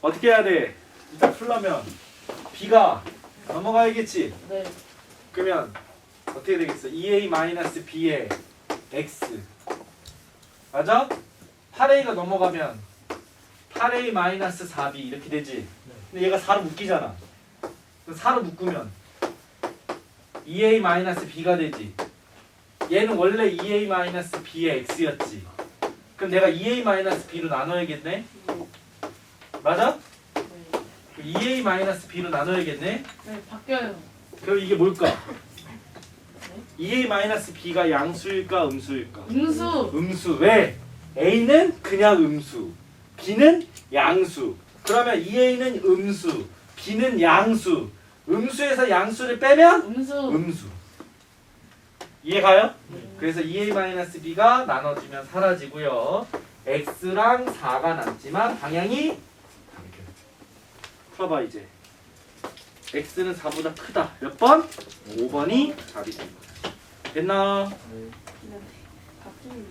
어떻게 해야 돼? 일단 풀려면 b가 넘어가야겠지. 네. 그러면 어떻게 되겠어? 2a b의 x 맞아? 8a가 넘어가면 8a 4b 이렇게 되지. 근데 얘가 4로 묶이잖아. 4로 묶으면 2a b가 되지. 얘는 원래 2a b의 x였지. 그럼 내가 2a b로 나눠야겠네. 맞아? 네. 2a b로 나눠야겠네. 네, 바뀌어요. 그럼 이게 뭘까? 2a b가 양수일까 음수일까? 음수. 음수. 왜? a는 그냥 음수, b는 양수. 그러면 2a는 음수, b는 양수. 음수에서 양수를 빼면 음수. 음수. 이해가요? 네. 그래서 2a b가 나눠지면 사라지고요. x랑 4가 남지만 방향이. 풀어봐 이제. x는 4보다 크다. 몇 번? 5번이 답이 된 거야. 됐나? 네. 갑자기